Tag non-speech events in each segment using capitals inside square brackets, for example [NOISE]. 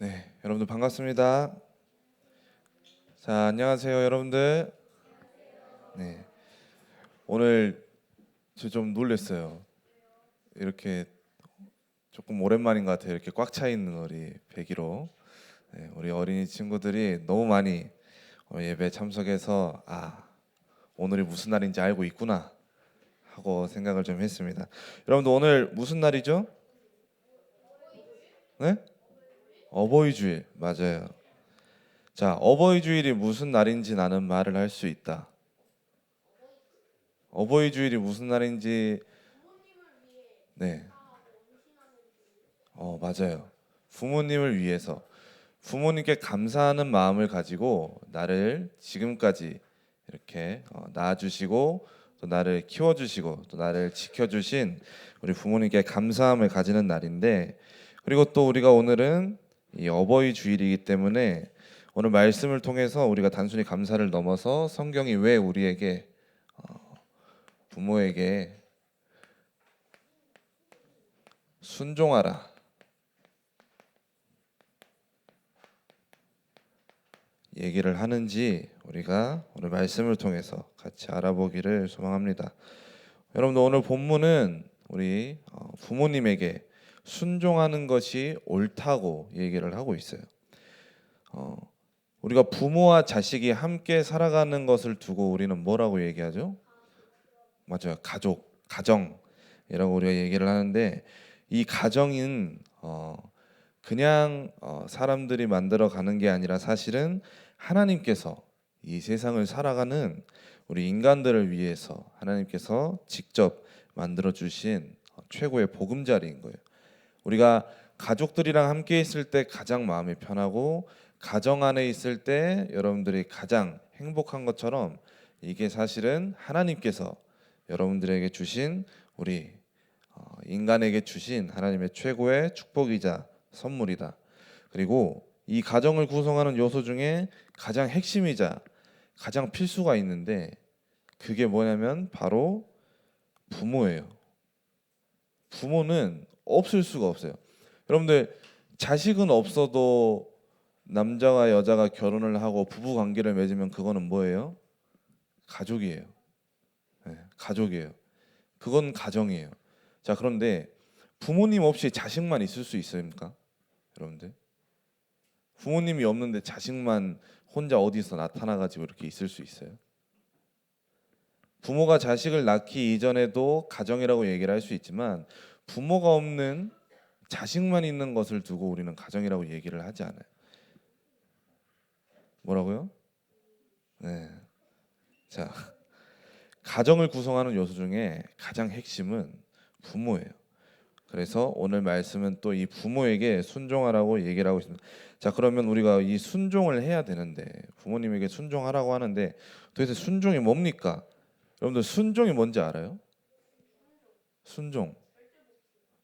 네, 여러분들 반갑습니다. 자, 안녕하세요, 여러분들. 네, 오늘 저 좀 놀랐어요. 이렇게 조금 오랜만인 것 같아요. 이렇게 꽉 차 있는 우리 배기로 네, 우리 어린이 친구들이 너무 많이 오늘 예배 참석해서 아 오늘이 무슨 날인지 알고 있구나 하고 생각을 좀 했습니다. 여러분들 오늘 무슨 날이죠? 네? 어버이 주일 맞아요. 자, 어버이 주일이 무슨 날인지 나는 말을 할 수 있다. 어버이 주일이 무슨 날인지 네. 어, 맞아요. 부모님을 위해서 부모님께 감사하는 마음을 가지고 나를 지금까지 이렇게 어, 낳아주시고 또 나를 키워주시고 또 나를 지켜주신 우리 부모님께 감사함을 가지는 날인데 그리고 또 우리가 오늘은 이 어버이 주일이기 때문에 오늘 말씀을 통해서 우리가 단순히 감사를 넘어서 성경이 왜 우리에게 어, 부모에게 순종하라 얘기를 하는지 우리가 오늘 말씀을 통해서 같이 알아보기를 소망합니다. 여러분들 오늘 본문은 우리 어, 부모님에게 순종하는 것이 옳다고 얘기를 하고 있어요. 어, 우리가 부모와 자식이 함께 살아가는 것을 두고 우리는 뭐라고 얘기하죠? 맞아요. 가족, 가정이라고 우리가 얘기를 하는데 이 가정은 어, 그냥 어, 사람들이 만들어 가는 게 아니라 사실은 하나님께서 이 세상을 살아가는 우리 인간들을 위해서 하나님께서 직접 만들어 주신 최고의 보금자리인 거예요. 우리가 가족들이랑 함께 있을 때 가장 마음이 편하고 가정 안에 있을 때 여러분들이 가장 행복한 것처럼 이게 사실은 하나님께서 여러분들에게 주신 우리 어, 인간에게 주신 하나님의 최고의 축복이자 선물이다. 그리고 이 가정을 구성하는 요소 중에 가장 핵심이자 가장 필수가 있는데 그게 뭐냐면 바로 부모예요. 부모는 없을 수가 없어요. 여러분들 자식은 없어도 남자와 여자가 결혼을 하고 부부 관계를 맺으면 그거는 뭐예요? 가족이에요. 네, 가족이에요. 그건 가정이에요. 자 그런데 부모님 없이 자식만 있을 수 있습니까? 여러분들 부모님이 없는데 자식만 혼자 어디서 나타나 가지고 이렇게 있을 수 있어요? 부모가 자식을 낳기 이전에도 가정이라고 얘기를 할 수 있지만 부모가 없는 자식만 있는 것을 두고 우리는 가정이라고 얘기를 하지 않아요. 뭐라고요? 네. 자, 가정을 구성하는 요소 중에 가장 핵심은 부모예요. 그래서 오늘 말씀은 또 이 부모에게 순종하라고 얘기를 하고 있습니다. 자, 그러면 우리가 이 순종을 해야 되는데 부모님에게 순종하라고 하는데 도대체 순종이 뭡니까? 여러분들 순종이 뭔지 알아요? 순종.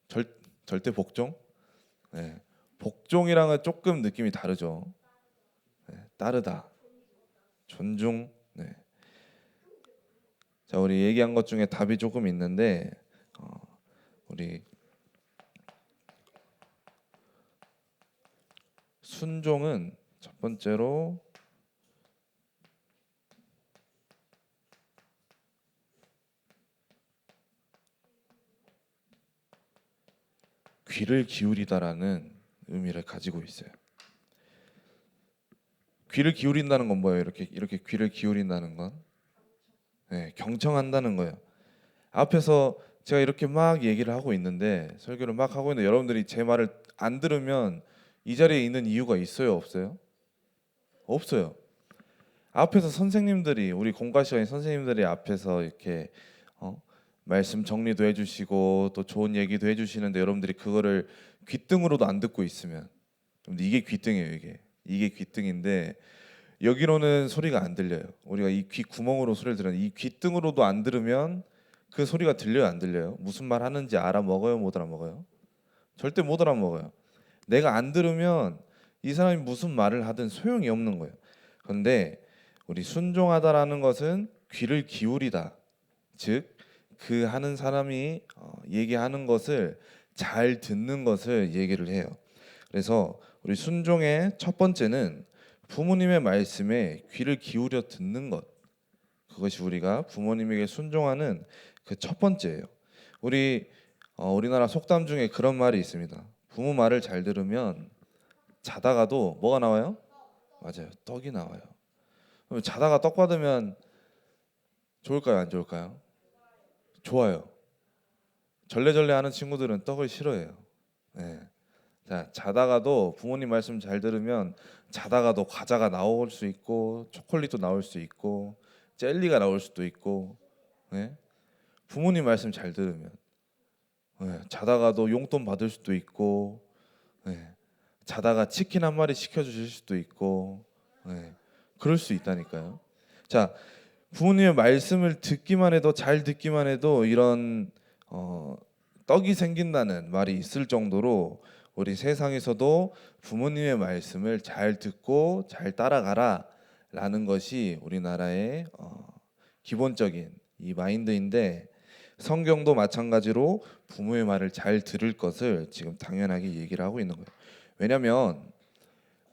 절 절대 복종? 네. 복종이랑은 조금 느낌이 다르죠. 네, 따르다. 존중. 네. 자, 우리 얘기한 것 중에 답이 조금 있는데 어, 우리 순종은 첫 번째로 귀를 기울이다라는 의미를 가지고 있어요. 귀를 기울인다는 건 뭐예요? 이렇게 이렇게 귀를 기울인다는 건 네, 경청한다는 거예요. 앞에서 제가 이렇게 막 얘기를 하고 있는데 설교를 막 하고 있는데 여러분들이 제 말을 안 들으면 이 자리에 있는 이유가 있어요, 없어요? 없어요. 앞에서 선생님들이 우리 공과 시간에 선생님들이 앞에서 이렇게 어? 말씀 정리도 해주시고 또 좋은 얘기도 해주시는데 여러분들이 그거를 귀등으로도 안 듣고 있으면 이게 귀등이에요, 이게 이게 귀등인데 여기로는 소리가 안 들려요. 우리가 이 귀 구멍으로 소리를 들으는 이 귀등으로도 안 들으면 그 소리가 들려요, 안 들려요? 무슨 말 하는지 알아 먹어요, 못 알아 먹어요? 절대 못 알아 먹어요. 내가 안 들으면 이 사람이 무슨 말을 하든 소용이 없는 거예요. 그런데 우리 순종하다라는 것은 귀를 기울이다. 즉 그 하는 사람이 어, 얘기하는 것을 잘 듣는 것을 얘기를 해요. 그래서 우리 순종의 첫 번째는 부모님의 말씀에 귀를 기울여 듣는 것. 그것이 우리가 부모님에게 순종하는 그 첫 번째예요. 우리 어, 우리나라 속담 중에 그런 말이 있습니다. 부모 말을 잘 들으면 자다가도 뭐가 나와요? 맞아요. 떡이 나와요. 그럼 자다가 떡 받으면 좋을까요? 안 좋을까요? 좋아요. 절레절레 하는 친구들은 떡을 싫어해요. 네. 자, 자다가도 부모님 말씀 잘 들으면 자다가도 과자가 나올 수 있고 초콜릿도 나올 수 있고 젤리가 나올 수도 있고 네? 부모님 말씀 잘 들으면 네, 자다가도 용돈 받을 수도 있고 네, 자다가 치킨 한 마리 시켜 주실 수도 있고 네, 그럴 수 있다니까요. 자 부모님의 말씀을 듣기만 해도 잘 듣기만 해도 이런 어, 떡이 생긴다는 말이 있을 정도로 우리 세상에서도 부모님의 말씀을 잘 듣고 잘 따라가라라는 것이 우리나라의 어, 기본적인 이 마인드인데 성경도 마찬가지로 부모의 말을 잘 들을 것을 지금 당연하게 얘기를 하고 있는 거예요. 왜냐하면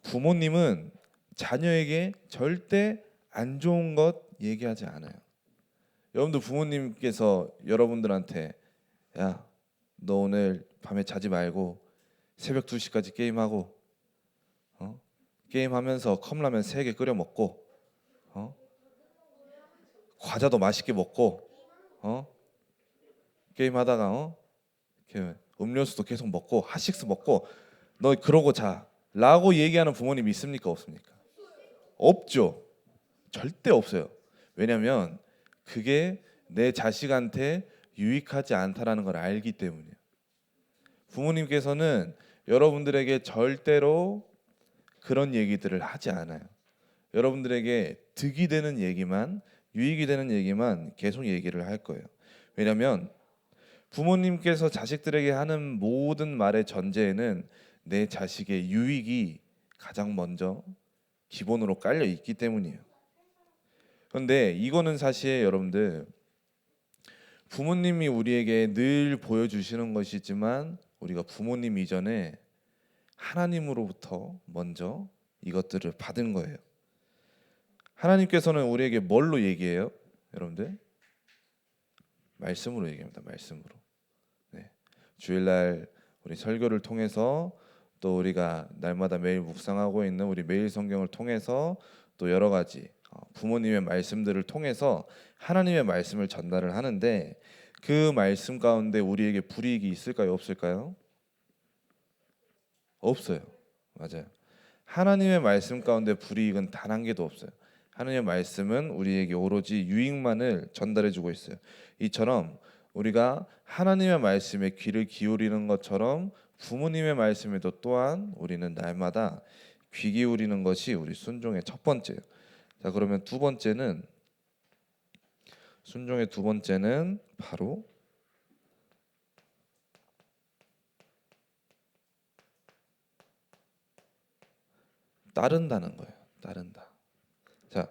부모님은 자녀에게 절대 안 좋은 것 얘기하지 않아요. 여러분들 부모님께서 여러분들한테 야, 너 오늘 밤에 자지 말고 새벽 2시까지 게임하고 어? 게임하면서 컵라면 3개 끓여 먹고 어? 과자도 맛있게 먹고 어? 게임하다가 어? 이렇게 음료수도 계속 먹고 핫식스 먹고 너 그러고 자 라고 얘기하는 부모님 있습니까 없습니까? 없죠. 절대 없어요. 왜냐하면 그게 내 자식한테 유익하지 않다라는 걸 알기 때문이에요. 부모님께서는 여러분들에게 절대로 그런 얘기들을 하지 않아요. 여러분들에게 득이 되는 얘기만 유익이 되는 얘기만 계속 얘기를 할 거예요. 왜냐하면 부모님께서 자식들에게 하는 모든 말의 전제에는 내 자식의 유익이 가장 먼저 기본으로 깔려 있기 때문이에요. 그런데 이거는 사실 여러분들 부모님이 우리에게 늘 보여주시는 것이지만 우리가 부모님 이전에 하나님으로부터 먼저 이것들을 받은 거예요. 하나님께서는 우리에게 뭘로 얘기해요? 여러분들 말씀으로 얘기합니다. 말씀으로. 네. 주일날 우리 설교를 통해서 또 우리가 날마다 매일 묵상하고 있는 우리 매일 성경을 통해서 또 여러 가지 어, 부모님의 말씀들을 통해서 하나님의 말씀을 전달을 하는데 그 말씀 가운데 우리에게 불이익이 있을까요? 없을까요? 없어요. 맞아요. 하나님의 말씀 가운데 불이익은 단 한 개도 없어요. 하나님의 말씀은 우리에게 오로지 유익만을 전달해 주고 있어요. 이처럼 우리가 하나님의 말씀에 귀를 기울이는 것처럼 부모님의 말씀에도 또한 우리는 날마다 귀 기울이는 것이 우리 순종의 첫 번째예요. 자, 그러면 두 번째는 순종의 두 번째는 바로 따른다는 거예요. 따른다. 자,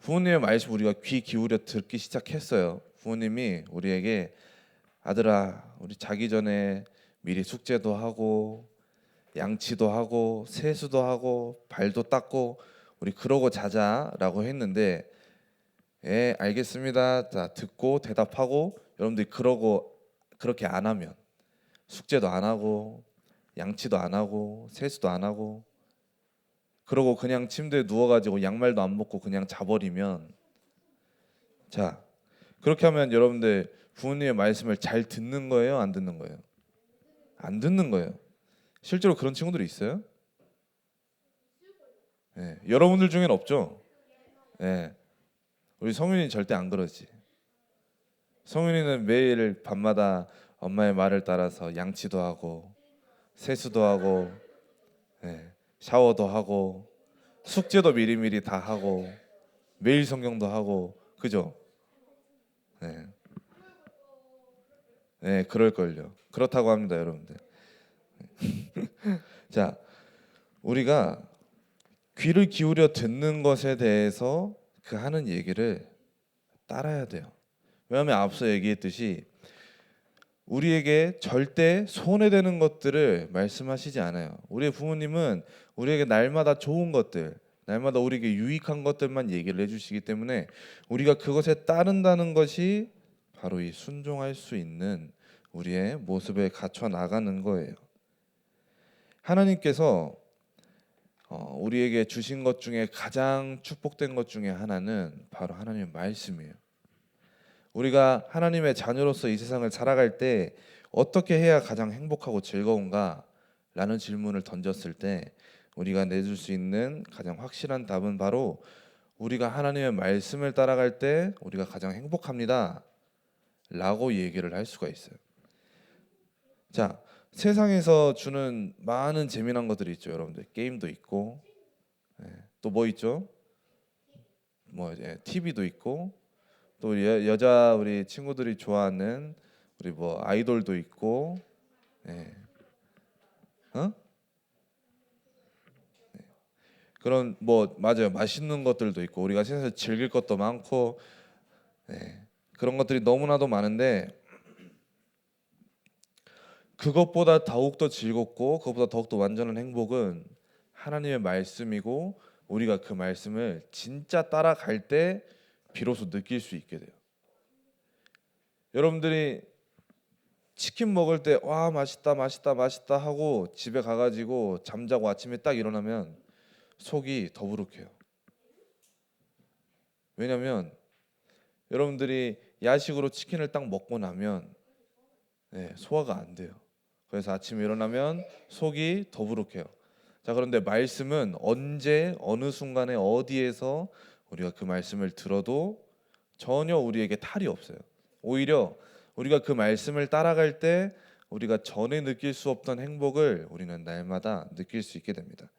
부모님의 말씀 우리가 귀 기울여 듣기 시작했어요. 부모님이 우리에게 아들아, 우리 자기 전에 미리 숙제도 하고 양치도 하고 세수도 하고 발도 닦고 우리 그러고 자자라고 했는데 예, 알겠습니다. 자, 듣고 대답하고 여러분들이 그러고 그렇게 안 하면 숙제도 안 하고 양치도 안 하고 세수도 안 하고 그러고 그냥 침대에 누워가지고 양말도 안 벗고 그냥 자버리면 자 그렇게 하면 여러분들 부모님의 말씀을 잘 듣는 거예요, 안 듣는 거예요? 안 듣는 거예요. 실제로 그런 친구들이 있어요? 네, 여러분들 중엔 없죠. 네, 우리 성윤이 절대 안 그러지. 성윤이는 매일 밤마다 엄마의 말을 따라서 양치도 하고 세수도 하고 네, 샤워도 하고 숙제도 미리미리 다 하고 매일 성경도 하고 그죠? 네. 네, 그럴 걸요. 그렇다고 합니다, 여러분들. [LAUGHS] 자, 우리가 귀를 기울여 듣는 것에 대해서 그 하는 얘기를 따라야 돼요. 왜냐하면 앞서 얘기했듯이 우리에게 절대 손해되는 것들을 말씀하시지 않아요. 우리의 부모님은 우리에게 날마다 좋은 것들, 날마다 우리에게 유익한 것들만 얘기를 해주시기 때문에 우리가 그것에 따른다는 것이 바로 이 순종할 수 있는 우리의 모습에 갖춰 나가는 거예요. 하나님께서 어, 우리에게 주신 것 중에 가장 축복된 것 중에 하나는 바로 하나님의 말씀이에요. 우리가 하나님의 자녀로서 이 세상을 살아갈 때 어떻게 해야 가장 행복하고 즐거운가? 라는 질문을 던졌을 때 우리가 내줄 수 있는 가장 확실한 답은 바로 우리가 하나님의 말씀을 따라갈 때 우리가 가장 행복합니다. 라고 얘기를 할 수가 있어요. 자, 세상에서 주는 많은 재미난 것들이 있죠, 여러분들. 게임도 있고, 또뭐 있죠? 뭐 예, TV도 있고, 또 여, 여자 우리 친구들이 좋아하는 우리 뭐 아이돌도 있고, 예. 어? 네. 그런 뭐 맞아요, 맛있는 것들도 있고, 우리가 세상에서 즐길 것도 많고, 예. 그런 것들이 너무나도 많은데 그것보다 더욱더 즐겁고 그것보다 더욱더 완전한 행복은 하나님의 말씀이고 우리가 그 말씀을 진짜 따라갈 때 비로소 느낄 수 있게 돼요. 여러분들이 치킨 먹을 때 와 맛있다 맛있다 맛있다 하고 집에 가가지고 잠자고 아침에 딱 일어나면 속이 더부룩해요. 왜냐하면 여러분들이 야식으로 치킨을 딱 먹고 나면 네, 소화가 안 돼요. 그래서 아침에 일어나면 속이 더부룩해요. 자 그런데 말씀은 언제 어느 순간에 어디에서 우리가 그 말씀을 들어도 전혀 우리에게 탈이 없어요. 오히려 우리가 그 말씀을 따라갈 때 우리가 전에 느낄 수 없던 행복을 우리는 날마다 느낄 수 있게 됩니다.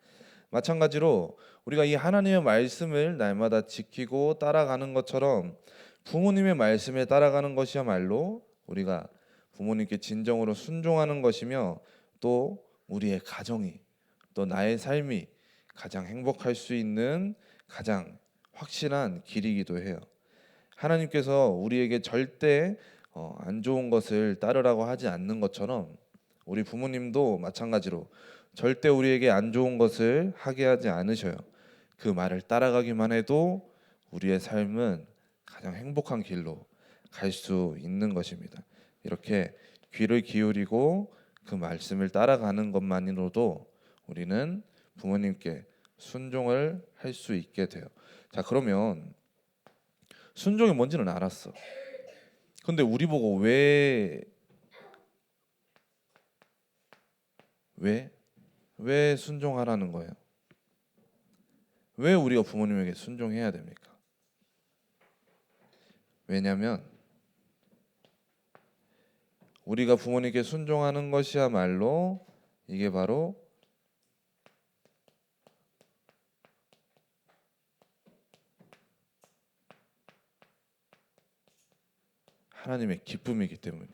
마찬가지로 우리가 이 하나님의 말씀을 날마다 지키고 따라가는 것처럼 부모님의 말씀에 따라가는 것이야말로 우리가 부모님께 진정으로 순종하는 것이며 또 우리의 가정이 또 나의 삶이 가장 행복할 수 있는 가장 확실한 길이기도 해요. 하나님께서 우리에게 절대 어, 안 좋은 것을 따르라고 하지 않는 것처럼 우리 부모님도 마찬가지로 절대 우리에게 안 좋은 것을 하게 하지 않으셔요. 그 말을 따라가기만 해도 우리의 삶은 가장 행복한 길로 갈 수 있는 것입니다. 이렇게 귀를 기울이고 그 말씀을 따라가는 것만으로도 우리는 부모님께 순종을 할 수 있게 돼요. 자, 그러면 순종이 뭔지는 알았어. 근데 우리 보고 왜 왜? 왜 순종하라는 거예요? 왜 우리가 부모님에게 순종해야 됩니까? 왜냐하면 우리가 부모님께 순종하는 것이야말로 이게 바로 하나님의 기쁨이기 때문이에요.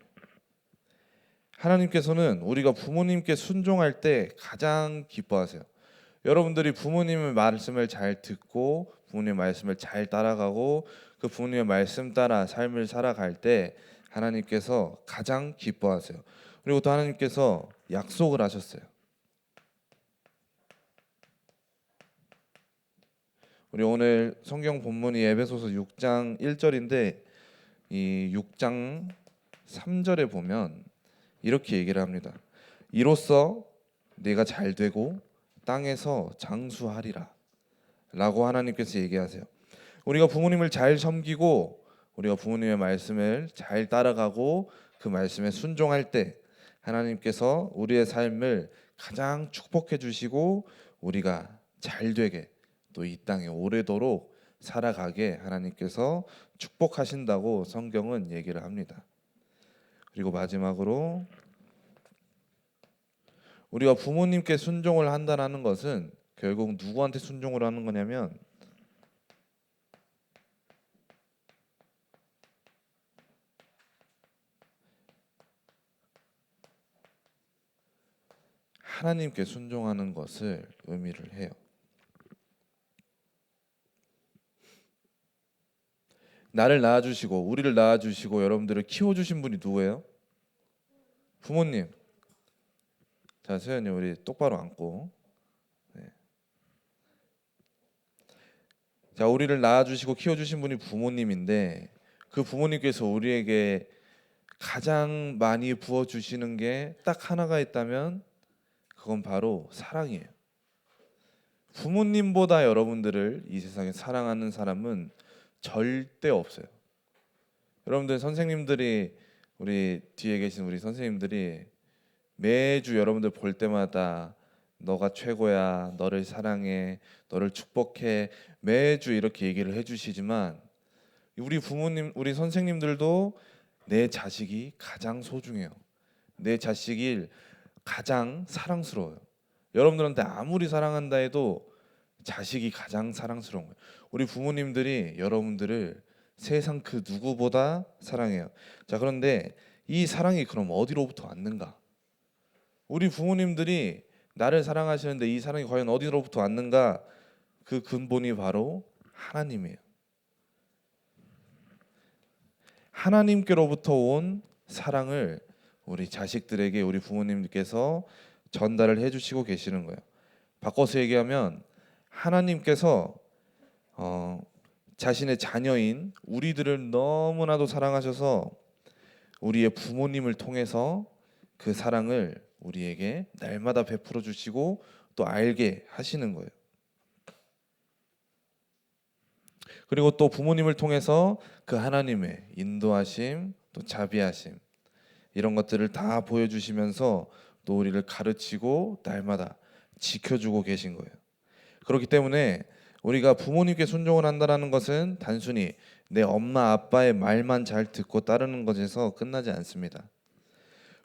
하나님께서는 우리가 부모님께 순종할 때 가장 기뻐하세요. 여러분들이 부모님의 말씀을 잘 듣고 부모님의 말씀을 잘 따라가고 그 부모님의 말씀 따라 삶을 살아갈 때 하나님께서 가장 기뻐하세요. 그리고 또 하나님께서 약속을 하셨어요. 우리 오늘 성경 본문이 에베소서 6장 1절인데 이 6장 3절에 보면 이렇게 얘기를 합니다. 이로써 내가 잘 되고 땅에서 장수하리라. 라고 하나님께서 얘기하세요. 우리가 부모님을 잘 섬기고 우리가 부모님의 말씀을 잘 따라가고 그 말씀에 순종할 때 하나님께서 우리의 삶을 가장 축복해 주시고 우리가 잘 되게 또 이 땅에 오래도록 살아가게 하나님께서 축복하신다고 성경은 얘기를 합니다. 그리고 마지막으로 우리가 부모님께 순종을 한다는 것은 결국 누구한테 순종을 하는 거냐면 하나님께 순종하는 것을 의미를 해요. 나를 낳아주시고 우리를 낳아주시고 여러분들을 키워주신 분이 누구예요? 부모님. 자, 세연이 우리 똑바로 앉고. 네. 자, 우리를 낳아주시고 키워주신 분이 부모님인데 그 부모님께서 우리에게 가장 많이 부어 주시는 게 딱 하나가 있다면 그건 바로 사랑이에요. 부모님보다 여러분들을 이 세상에 사랑하는 사람은 절대 없어요. 여러분들 선생님들이 우리 뒤에 계신 우리 선생님들이 매주 여러분들 볼 때마다 너가 최고야, 너를 사랑해, 너를 축복해 매주 이렇게 얘기를 해주시지만 우리 부모님, 우리 선생님들도 내 자식이 가장 소중해요. 내 자식이 가장 사랑스러워요. 여러분들한테 아무리 사랑한다 해도 자식이 가장 사랑스러운 거예요. 우리 부모님들이 여러분들을 세상 그 누구보다 사랑해요. 자, 그런데 이 사랑이 그럼 어디로부터 왔는가? 우리 부모님들이 나를 사랑하시는데 이 사랑이 과연 어디로부터 왔는가? 그 근본이 바로 하나님이에요. 하나님께로부터 온 사랑을 우리 자식들에게 우리 부모님께서 전달을 해주시고 계시는 거예요. 바꿔서 얘기하면 하나님께서 어, 자신의 자녀인 우리들을 너무나도 사랑하셔서 우리의 부모님을 통해서 그 사랑을 우리에게 날마다 베풀어 주시고 또 알게 하시는 거예요. 그리고 또 부모님을 통해서 그 하나님의 인도하심, 또 자비하심 이런 것들을 다 보여주시면서 또 우리를 가르치고 날마다 지켜주고 계신 거예요. 그렇기 때문에 우리가 부모님께 순종을 한다라는 것은 단순히 내 엄마 아빠의 말만 잘 듣고 따르는 것에서 끝나지 않습니다.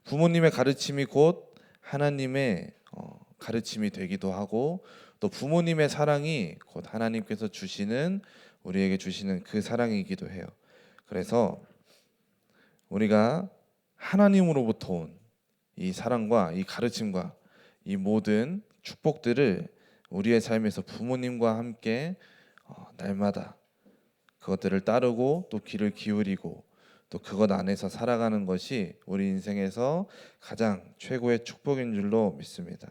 부모님의 가르침이 곧 하나님의 어, 가르침이 되기도 하고 또 부모님의 사랑이 곧 하나님께서 주시는 우리에게 주시는 그 사랑이기도 해요. 그래서 우리가 하나님으로부터 온 이 사랑과 이 가르침과 이 모든 축복들을 우리의 삶에서 부모님과 함께 어, 날마다 그것들을 따르고 또 귀를 기울이고 또 그것 안에서 살아가는 것이 우리 인생에서 가장 최고의 축복인 줄로 믿습니다.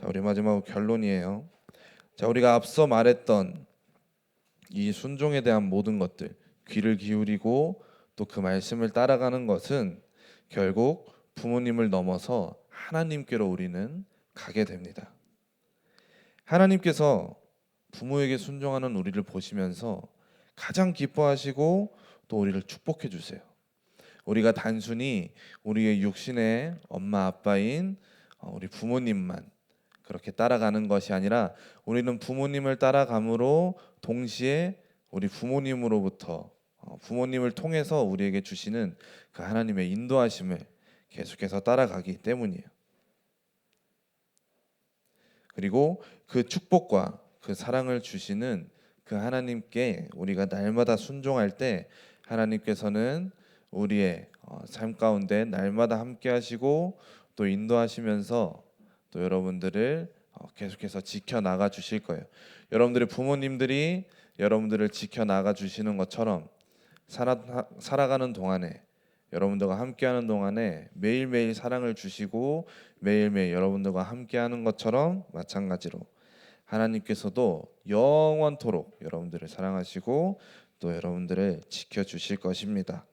자, 우리 마지막 결론이에요. 자, 우리가 앞서 말했던 이 순종에 대한 모든 것들 귀를 기울이고 또 그 말씀을 따라가는 것은 결국 부모님을 넘어서 하나님께로 우리는 가게 됩니다. 하나님께서 부모에게 순종하는 우리를 보시면서 가장 기뻐하시고 또 우리를 축복해 주세요. 우리가 단순히 우리의 육신의 엄마 아빠인 어, 우리 부모님만 그렇게 따라가는 것이 아니라 우리는 부모님을 따라감으로 동시에 우리 부모님으로부터 어, 부모님을 통해서 우리에게 주시는 그 하나님의 인도하심을 계속해서 따라가기 때문이에요. 그리고 그 축복과 그 사랑을 주시는 그 하나님께 우리가 날마다 순종할 때 하나님께서는 우리의 어, 삶 가운데 날마다 함께 하시고 또 인도하시면서 또 여러분들을 어, 계속해서 지켜 나가 주실 거예요. 여러분들의 부모님들이 여러분들을 지켜 나가 주시는 것처럼 살아, 살아가는 동안에 여러분들과 함께하는 동안에 매일매일 사랑을 주시고 매일매일 여러분들과 함께하는 것처럼 마찬가지로 하나님께서도 영원토록 여러분들을 사랑하시고 또 여러분들을 지켜 주실 것입니다.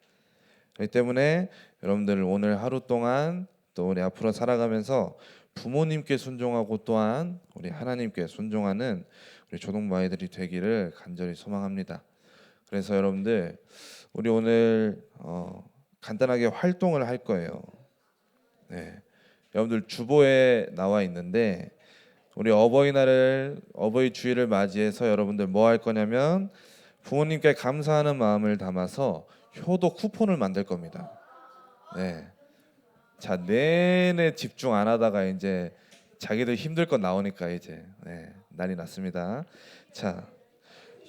그렇기 때문에 여러분들 오늘 하루 동안 또 우리 앞으로 살아가면서 부모님께 순종하고 또한 우리 하나님께 순종하는 우리 조동부 아이들이 되기를 간절히 소망합니다. 그래서 여러분들 우리 오늘 어, 간단하게 활동을 할 거예요. 네. 여러분들 주보에 나와 있는데 우리 어버이날을 어버이 주일을 맞이해서 여러분들 뭐 할 거냐면 부모님께 감사하는 마음을 담아서 효도 쿠폰을 만들 겁니다. 네. 자 내내 집중 안 하다가 이제 자기들 힘들 건 나오니까 이제 네, 난리 났습니다. 자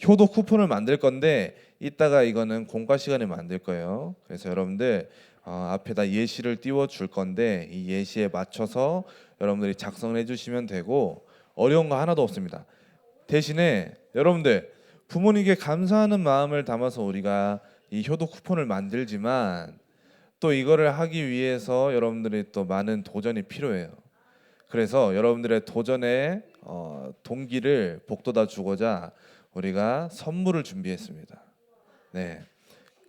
효도 쿠폰을 만들 건데 이따가 이거는 공과 시간에 만들 거예요. 그래서 여러분들 어, 앞에다 예시를 띄워 줄 건데 이 예시에 맞춰서 여러분들이 작성을 해주시면 되고 어려운 거 하나도 없습니다. 대신에 여러분들 부모님께 감사하는 마음을 담아서 우리가 이 효도 쿠폰을 만들지만 또 이거를 하기 위해서 여러분들이 또 많은 도전이 필요해요. 그래서 여러분들의 도전의 어, 동기를 복돋아 주고자 우리가 선물을 준비했습니다. 네,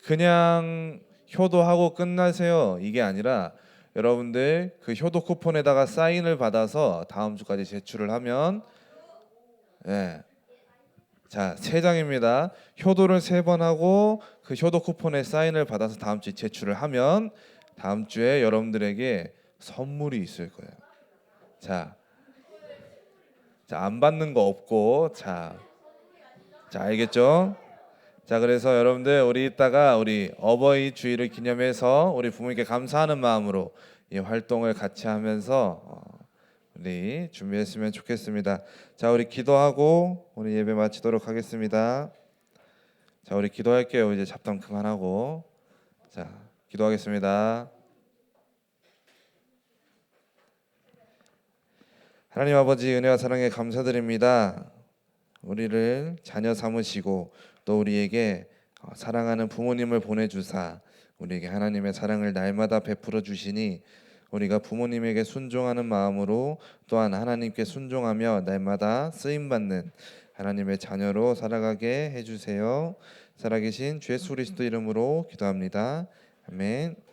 그냥 효도하고 끝나세요 이게 아니라 여러분들 그 효도 쿠폰에다가 사인을 받아서 다음 주까지 제출을 하면 예. 자, 세 장입니다. 효도를 세 번 하고 그 효도 쿠폰에 사인을 받아서 다음 주에 제출을 하면 다음 주에 여러분들에게 선물이 있을 거예요. 자. 자, 안 받는 거 없고 자. 자, 알겠죠? 자, 그래서 여러분들 우리 이따가 우리 어버이 주일을 기념해서 우리 부모님께 감사하는 마음으로 이 활동을 같이 하면서 어, 우리 준비했으면 좋겠습니다. 자, 우리 기도하고 우리 예배 마치도록 하겠습니다. 자, 우리 기도할게요. 이제 잡담 그만하고 자, 기도하겠습니다. 하나님 아버지 은혜와 사랑에 감사드립니다. 우리를 자녀 삼으시고 또 우리에게 어, 사랑하는 부모님을 보내주사 우리에게 하나님의 사랑을 날마다 베풀어 주시니 우리가 부모님에게 순종하는 마음으로 또한 하나님께 순종하며 날마다 쓰임 받는 하나님의 자녀로 살아가게 해주세요. 살아계신 주 예수 그리스도 이름으로 기도합니다. 아멘.